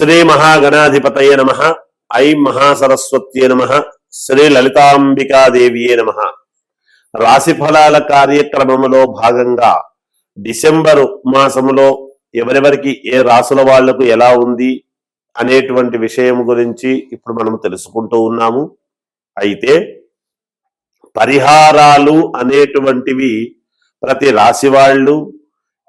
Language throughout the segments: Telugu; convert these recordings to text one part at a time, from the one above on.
శ్రీ మహాగణాధిపతయ నమ. ఐం మహాసరస్వత్యే నమ. శ్రీ లలితాంబికాదేవియే నమ. రాశి ఫలాల భాగంగా డిసెంబరు మాసములో ఎవరెవరికి ఏ రాసుల వాళ్ళకు ఎలా ఉంది అనేటువంటి విషయం గురించి ఇప్పుడు మనం తెలుసుకుంటూ ఉన్నాము. అయితే పరిహారాలు అనేటువంటివి ప్రతి రాశి వాళ్ళు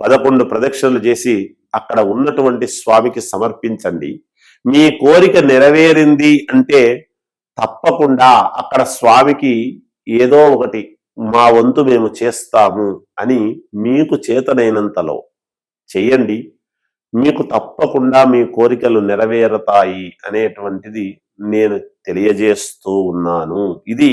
పదకొండు ప్రదక్షిణలు చేసి అక్కడ ఉన్నటువంటి స్వామికి సమర్పించండి. మీ కోరిక నెరవేరింది అంటే తప్పకుండా అక్కడ స్వామికి ఏదో ఒకటి మా వంతు మేము చేస్తాము అని మీకు చేతనైనంతలో చెయ్యండి మీకు తప్పకుండా మీ కోరికలు నెరవేరుతాయి అనేటువంటిది నేను తెలియజేస్తూ ఉన్నాను. ఇది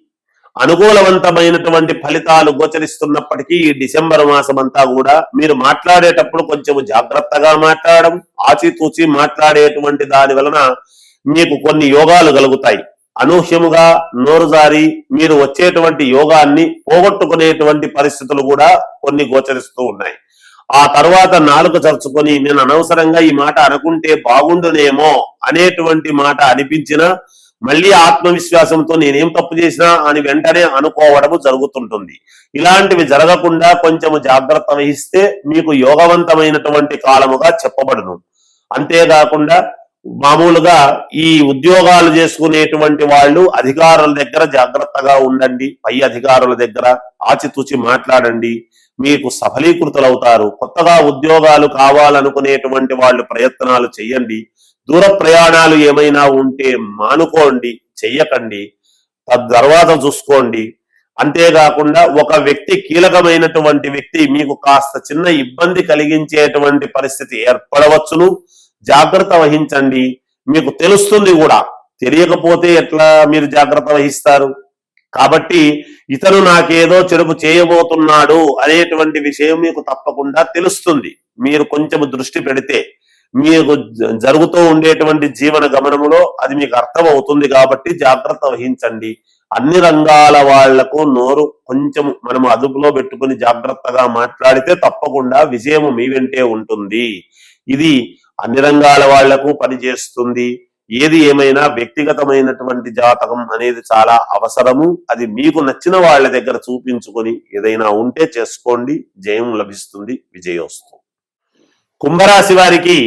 అనుకూలవంతమైనటువంటి ఫలితాలు గోచరిస్తున్నప్పటికీ ఈ డిసెంబర్ మాసం అంతా కూడా మీరు మాట్లాడేటప్పుడు కొంచెం జాగ్రత్తగా మాట్లాడడం ఆచితూచి మాట్లాడేటువంటి దాని వలన మీకు కొన్ని యోగాలు కలుగుతాయి. అనూహ్యముగా నోరు జారి మీరు వచ్చేటువంటి యోగాన్ని పోగొట్టుకునేటువంటి పరిస్థితులు కూడా కొన్ని గోచరిస్తూ ఉన్నాయి. ఆ తర్వాత నాలుక చరుచుకొని నేను అనవసరంగా ఈ మాట అనుకుంటే బాగుండునేమో అనేటువంటి మాట అనిపించినా మళ్ళీ ఆత్మవిశ్వాసంతో నేనేం తప్పు చేసినా అని వెంటనే అనుకోవడము జరుగుతుంటుంది. ఇలాంటివి జరగకుండా కొంచెము జాగ్రత్త వహిస్తే మీకు యోగవంతమైనటువంటి కాలముగా చెప్పబడును. అంతేకాకుండా మామూలుగా ఈ ఉద్యోగాలు చేసుకునేటువంటి వాళ్ళు అధికారుల దగ్గర జాగ్రత్తగా ఉండండి. పై అధికారుల దగ్గర ఆచితూచి మాట్లాడండి. మీకు సఫలీకృతులవుతారు. కొత్తగా ఉద్యోగాలు కావాలనుకునేటువంటి వాళ్ళు ప్రయత్నాలు చేయండి. దూర ప్రయాణాలు ఏమైనా ఉంటే మానుకోండి చెయ్యకండి. తర్వాత చూసుకోండి. అంతేకాకుండా ఒక వ్యక్తి కీలకమైనటువంటి వ్యక్తి మీకు కాస్త చిన్న ఇబ్బంది కలిగించేటువంటి పరిస్థితి ఏర్పడవచ్చును. జాగ్రత్త వహించండి. మీకు తెలుస్తుంది కూడా. తెలియకపోతే ఎట్లా మీరు జాగ్రత్త వహిస్తారు? కాబట్టి ఇతను నాకేదో చెడుపు చేయబోతున్నాడు అనేటువంటి విషయం మీకు తప్పకుండా తెలుస్తుంది. మీరు కొంచెం దృష్టి పెడితే మీకు జరుగుతూ ఉండేటువంటి జీవన గమనములో అది మీకు అర్థం అవుతుంది కాబట్టి జాగ్రత్త వహించండి. అన్ని రంగాల వాళ్ళకు నోరు కొంచెం మనం అదుపులో పెట్టుకుని జాగ్రత్తగా మాట్లాడితే తప్పకుండా విజయం మీ వెంటే ఉంటుంది. ఇది అన్ని రంగాల వాళ్ళకు పనిచేస్తుంది. ఏది ఏమైనా వ్యక్తిగతమైనటువంటి జాతకం అనేది చాలా అవసరము. అది మీకు నచ్చిన వాళ్ళ దగ్గర చూపించుకొని ఏదైనా ఉంటే చేసుకోండి. జయం లభిస్తుంది. విజయోస్తుంది కుంభరాశి వారికి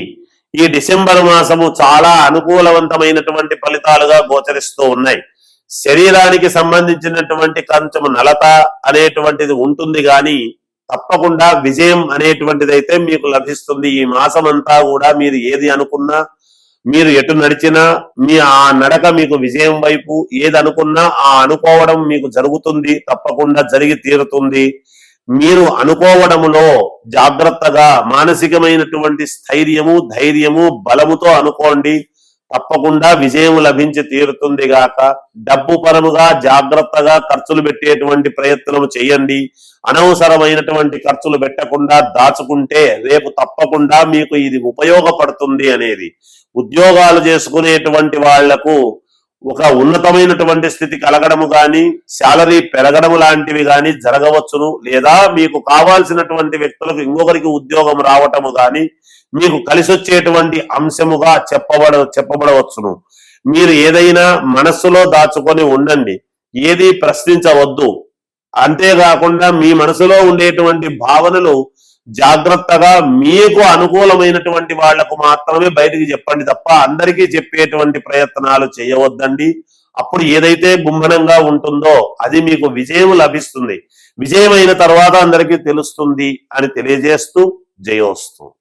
ఈ డిసెంబర్ మాసము చాలా అనుకూలవంతమైనటువంటి ఫలితాలుగా గోచరిస్తూ ఉన్నాయి. శరీరానికి సంబంధించినటువంటి కొంచెం నలత అనేటువంటిది ఉంటుంది కానీ తప్పకుండా విజయం అనేటువంటిది అయితే మీకు లభిస్తుంది. ఈ మాసం అంతా కూడా మీరు ఏది అనుకున్నా మీరు ఎటు నడిచినా మీ ఆ నడక మీకు విజయం వైపు ఏది అనుకున్నా ఆ అనుకోవడం మీకు జరుగుతుంది తప్పకుండా జరిగి తీరుతుంది. మీరు అనుకోవడములో జాగ్రత్తగా మానసికమైనటువంటి స్థైర్యము ధైర్యము బలముతో అనుకోండి తప్పకుండా విజయం లభించి తీరుతుంది గాక. డబ్బు పరముగా జాగ్రత్తగా ఖర్చులు పెట్టేటువంటి ప్రయత్నం చేయండి. అనవసరమైనటువంటి ఖర్చులు పెట్టకుండా దాచుకుంటే రేపు తప్పకుండా మీకు ఇది ఉపయోగపడుతుంది అనేది. ఉద్యోగాలు చేసుకునేటువంటి వాళ్ళకు ఒక ఉన్నతమైనటువంటి స్థితి కలగడము గాని శాలరీ పెరగడము లాంటివి గాని జరగవచ్చును. లేదా మీకు కావాల్సినటువంటి వ్యక్తులకు ఇంకొకరికి ఉద్యోగం రావటము గాని మీకు కలిసి వచ్చేటువంటి అంశముగా చెప్పబడ చెప్పబడవచ్చును. మీరు ఏదైనా మనస్సులో దాచుకొని ఉండండి. ఏది ప్రశ్నించవద్దు. అంతేకాకుండా మీ మనసులో ఉండేటువంటి భావనలు జాగ్రత్తగా మీకు అనుకూలమైనటువంటి వాళ్ళకు మాత్రమే బయటికి చెప్పండి తప్ప అందరికీ చెప్పేటువంటి ప్రయత్నాలు చేయవద్దండి. అప్పుడు ఏదైతే గుమ్మనంగా ఉంటుందో అది మీకు విజయం లభిస్తుంది. విజయం అయిన తర్వాత అందరికీ తెలుస్తుంది అని తెలియజేస్తూ జయోస్తు.